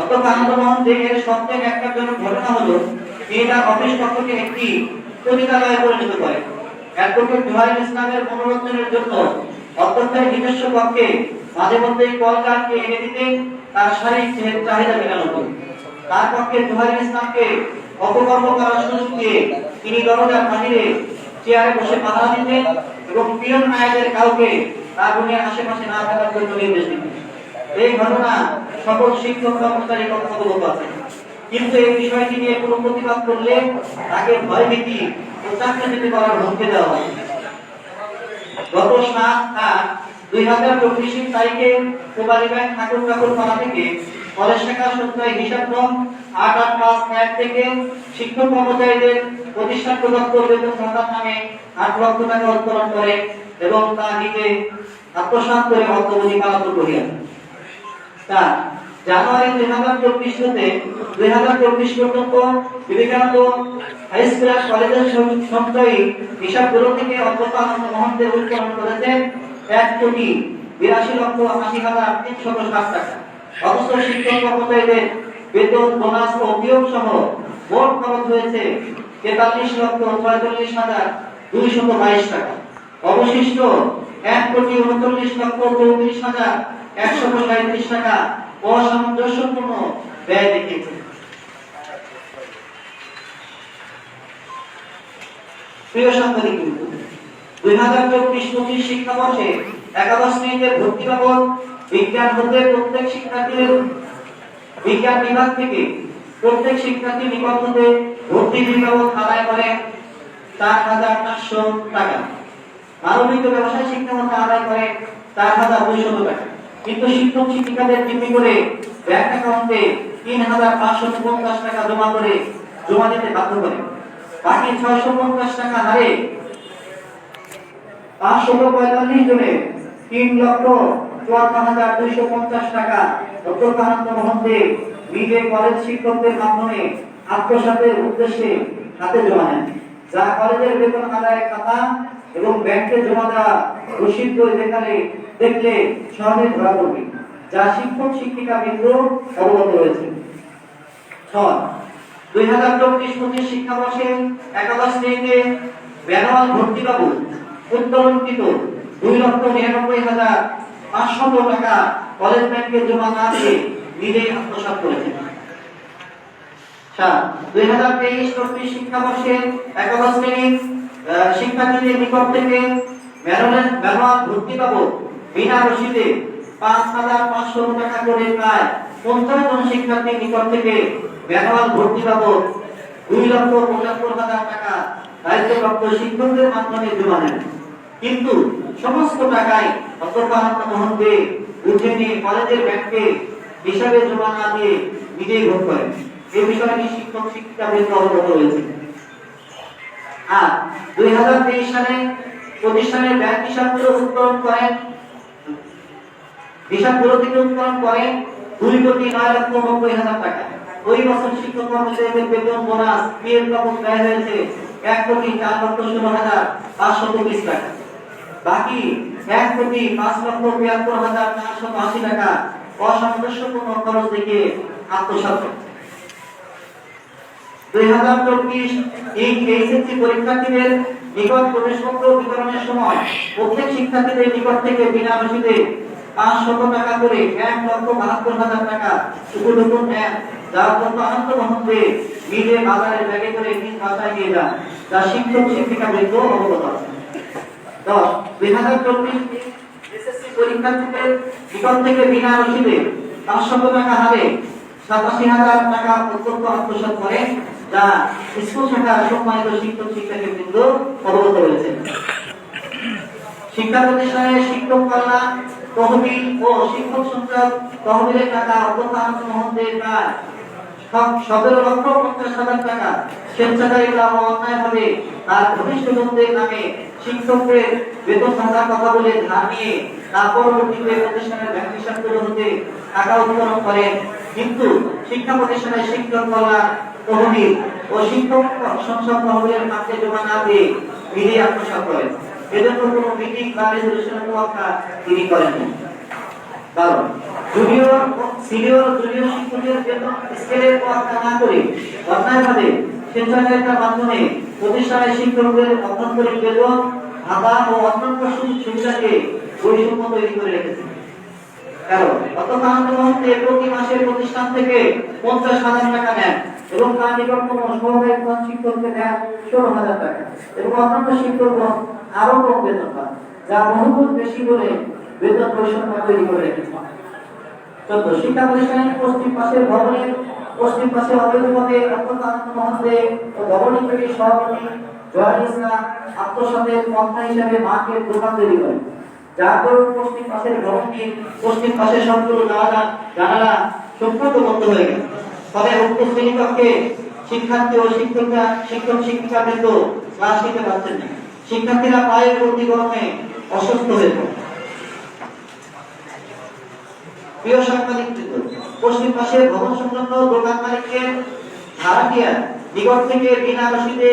অতঃ আনন্দমোহন তিনি তার বাহিরে চেয়ারে বসে পাহারা দিতেন এবং পিয়ন নায়কের কাউকে তার রুমের আশেপাশে না থাকার জন্য নির্দেশ দিতেন। এই ঘটনা সকল শিক্ষক কর্মচারী অবগত আছে। কিন্তু এই বিষয়টি নিয়ে কোনো প্রতিবাদ করলে তাকে ভয়ভীতি ও চাকরিচ্যুত করার হুমকি দেওয়া হয় গত সাত আট দুই হাজার চব্বিশ তারিখে কোপারি ব্যাংক ঠাকুর ঠাকুর পাড়া থেকে কলেজ শাখা সত্যায় হিসাব নং আট আট পাঁচ এক থেকে শিক্ষক কর্মচারীদের প্রতিষ্ঠান প্রদত্ত বেতন ভাতার নামে আট লক্ষ টাকা উত্তোলন করে এবং তা নিজে আত্মসাৎ করে অর্থবধি পালাতে করিয়া তা জানুয়ারি দুই হাজার চব্বিশ হতে দুই হাজার চব্বিশ পর্যন্ত বিবেকানন্দ কলেজের সঞ্চয়ী থেকে করেছেন এক কোটি বিরাশি লক্ষ আশি হাজার তিনশত টাকা। শিক্ষক কর্মচারীদের বেতন, বোনাস ও বিয়োগ সহ মোট খরচ হয়েছে তেতাল্লিশ লক্ষ ছয়চল্লিশ হাজার দুইশত বাইশ টাকা। অবশিষ্ট এক কোটি উনচল্লিশ লক্ষ চৌত্রিশ হাজার একশত সাঁত্রিশ টাকা। অসামঞ্জস্যপূর্ণ ব্যয় প্রিয় সাংবাদিক দুই হাজার চব্বিশ পঁচিশ শিক্ষাবর্ষে একাদশ শ্রেণীতে ভর্তি বাবদ বিজ্ঞান হতে প্রত্যেক শিক্ষার্থীর বিজ্ঞান বিভাগ থেকে প্রত্যেক শিক্ষার্থী হতে ভর্তি বিভাগ আদায় করে চার হাজার চারশো টাকা। মানবিক ব্যবসায় শিক্ষা আদায় করে চার হাজার দুইশত টাকা। কিন্তু শিক্ষক শিক্ষিকাদের জিম্মি করে ব্যাংক অ্যাকাউন্টে তিন হাজার পাঁচশো পঞ্চাশ টাকা জমা করে, জমা দিতে বাধ্য করে। বাকি ছয়শো পঞ্চাশ টাকা হারে পাঁচশো পঁয়তাল্লিশ জনে তিন লক্ষ চুয়ান্ন হাজার দুইশো পঞ্চাশ টাকা ডক্টর কানন্দ মোহন নিজে কলেজ শিক্ষকদের মাধ্যমে আত্মসাতের উদ্দেশ্যে হাতে জমা নেন যা কলেজের বেতন আদায়ের খাতা এবং ব্যাংকে জমা দেওয়া রসিদ বই দেখলে সহজে ধরা পড়বে। যা শিক্ষক, শিক্ষিকা বৃন্দ অবগত রয়েছে। ছয়, দুই হাজার চব্বিশ পঁচিশ শিক্ষাবর্ষে একাদশ শ্রেণীতে ম্যানুয়াল ভর্তি দুই লক্ষ নিরানব্বই হাজার টাকা কলেজ ব্যাংকে জমা না দিয়ে নিজেই আত্মসাৎ করেছেন। দুই হাজার তেইশ চব্বিশ একাদশ শ্রেণির শিক্ষার্থীদের নিকট থেকে ম্যানুয়াল ভর্তি বাবদ বিনা রসিদে পাঁচ হাজার পাঁচশো টাকা করে প্রায় পঞ্চাশ শিক্ষার্থীর নিকট থেকে ম্যানুয়াল ভর্তি বাবদ দুই লক্ষ পঁচাত্তর হাজার টাকা দায়িত্বপ্রাপ্ত শিক্ষকদের মাধ্যমে জমা নেন কিন্তু সমস্ত টাকাই অধ্যক্ষ আনন্দ মোহন দে উঠে নিয়ে কলেজের ব্যাংকে হিসাবে জমা না দিয়ে নিজেই ভোট করেন। এই বিষয়টি শিক্ষক শিক্ষিকা বৃন্দ অবগত রয়েছে আর দুই হাজার তেইশ সালে প্রতিষ্ঠানের ব্যাংক হিসাবগুলো উত্তোলন করেন থেকে উত্তোলন করেন দুই কোটি নয় লক্ষ নব্বই হাজার টাকা ওই বছর শিক্ষক কর্মচারীদের বেতন বোনাস পিএফ বাবদ ব্যয় হয়েছে এক কোটি চার লক্ষ ষোলো হাজার পাঁচশত বিশ টাকা বাকি এক কোটি পাঁচ লক্ষ তিয়াত্তর হাজার চারশো আশি টাকা অসামঞ্জস্যপূর্ণ খরচ দেখে আত্মসাৎ করে। দুই হাজার চব্বিশ এই এইচএসসি পরীক্ষার্থীদের নিকট প্রবেশপত্র বিতরণের সময় প্রত্যেক শিক্ষার্থীদের নিকট থেকে বিনা রসিদে পাঁচ শত টাকা করে, এক লক্ষ বাহাত্তর হাজার টাকা উপঢৌকন নেন যা অত্যন্ত আনন্দ বহন দিয়ে নিজে বাজারে ব্যাগে করে নিয়ে যান। শিক্ষক, শিক্ষিকা বৃন্দ অবগত দুই হাজার চব্বিশ এসএসসি থেকে বিনা রসিদে পাঁচশত টাকা হারে সাতাশি হাজার টাকা প্রত্যক্ষ আত্মসাৎ করে যা স্কুল শাখা সম্মানিত শিক্ষক, শিক্ষাকে অবগত শিক্ষা প্রতিষ্ঠানের শিক্ষক কল্যাণ তহবিল ও শিক্ষক সঞ্চয় তহবিলের টাকা আনন্দ মোহনদের প্রায় সতেরো লক্ষ পঞ্চাশ হাজার টাকা স্বেচ্ছাচারীরা অন্যায়ভাবে তার ঘনিষ্ঠজনদের নামে শিক্ষকদের বেতন ভাতার কথা বলে ধার নিয়ে তার পরবর্তীতে প্রতিষ্ঠানের ব্যাংক হিসাবগুলো হতে টাকা উত্তোলন করেন। কিন্তু শিক্ষা প্রতিষ্ঠানের শিক্ষক কল্যাণ তহবিল ও শিক্ষক সংসদ তহবিলের খাতে জমা না দিয়ে নিজেই আত্মসাৎ করেন। এজন্য কোনো মিটিং বা রেজলিউশনের কথা তিনি করেননি কারণ জুনিয়র সিনিয়র জুনিয়র শিক্ষকদের জন্য স্কেলের কথা না করে অন্যায়ভাবে স্বেচ্ছাচারিতার মাধ্যমে প্রতিষ্ঠানের শিক্ষকদের অভ্যন্তরীণ বেতন, ভাতা ও অন্যান্য সুযোগ সুবিধাকে বৈষম্য তৈরি করে রেখেছে। কারণ শিক্ষা প্রতিষ্ঠানের পশ্চিম পাশের ভবনের পশ্চিম পাশে অবৈধভাবে অত্যন্ত আনন্দ মহন্তে ও ভবনী সভাপতি জয়াল ইসলাম আত্মসাতের মার্কেট দোকান তৈরি করে যার দরুন পশ্চিম পাশের ভবনটি পশ্চিম পাশে সবগুলো জানালা জানালা সম্পূর্ণ বন্ধ হয়ে গেছে ফলে উক্ত শ্রেণীকক্ষে শিক্ষার্থী ও শিক্ষকরা, শিক্ষক শিক্ষিকা বৃন্দ ক্লাস নিতে পারছেন না। শিক্ষার্থীরা পায়ের গতি গরমে অসুস্থ হয়ে পড়ে। প্রিয় সাংবাদিক পশ্চিম পাশের ভবন সংলগ্ন দোকান মালিকের ভাড়াটিয়া নিকট থেকে বিনা রসিদে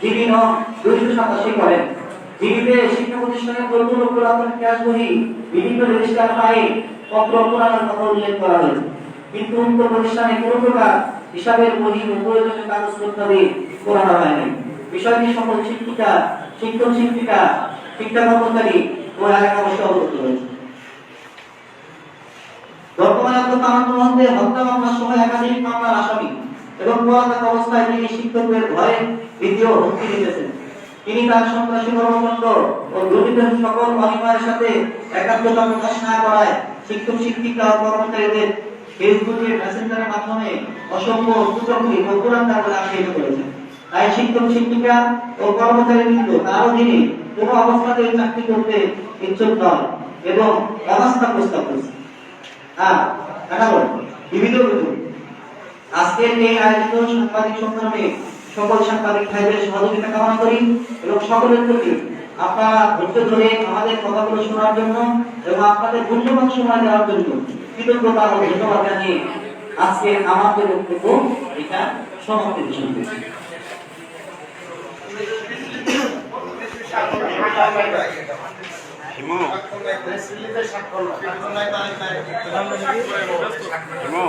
জিবি নং দুইশো সাতাশি করেন শিক্ষা প্রতিষ্ঠানের ক্যাশ বহি বিভিন্ন রেজিস্টার পত্র পুরানোর কথা উল্লেখ করা হয়েছে কিন্তু উক্ত প্রতিষ্ঠানে প্রকার হিসাবের বহি ও প্রয়োজনীয় হয়নি। বিষয়টি সকল শিক্ষিকা, শিক্ষক, শিক্ষিকা, শিক্ষা কর্মচারী ও এলাকা অবশ্যই অবগত বর্তমানে হত্যা মামলার সময় একাধিক মামলার আসামি এবং পলাতক অবস্থায় তিনি শিক্ষকদের ভয়ে দ্বিতীয় হুমকি দিতেছেন। তিনি তার সন্ত্রাসী কর্মকাণ্ড ও সকল সাথে একাত্মতা প্রকাশ না করায় শিক্ষক, শিক্ষিকা ও কর্মচারীদের ফেসবুকে মেসেঞ্জারের মাধ্যমে অসংখ্য করেছেন। তাই শিক্ষক, শিক্ষিকা ও কর্মচারী বৃন্দ তার অধীনে কোনো অবস্থাতে চাকরি করতে ইচ্ছুক নয় এবং অবস্থা প্রস্তাব করেছে আর এগারো বিবিধ আজকের এই আয়োজিত সাংবাদিক সম্মেলনে সকল সাংবাদিক ভাইদের সহযোগিতা কামনা করি এবং সকলের প্রতি আপনারা ধৈর্য ধরে আমাদের কথাগুলো শোনার জন্য এবং আপনাদের মূল্যবান সময় দেওয়ার জন্য কৃতজ্ঞতা ও ধন্যবাদ জানিয়ে আজকে আমাদের বক্তব্য এটা সমাপ্তি করছি হিমু। হিমু।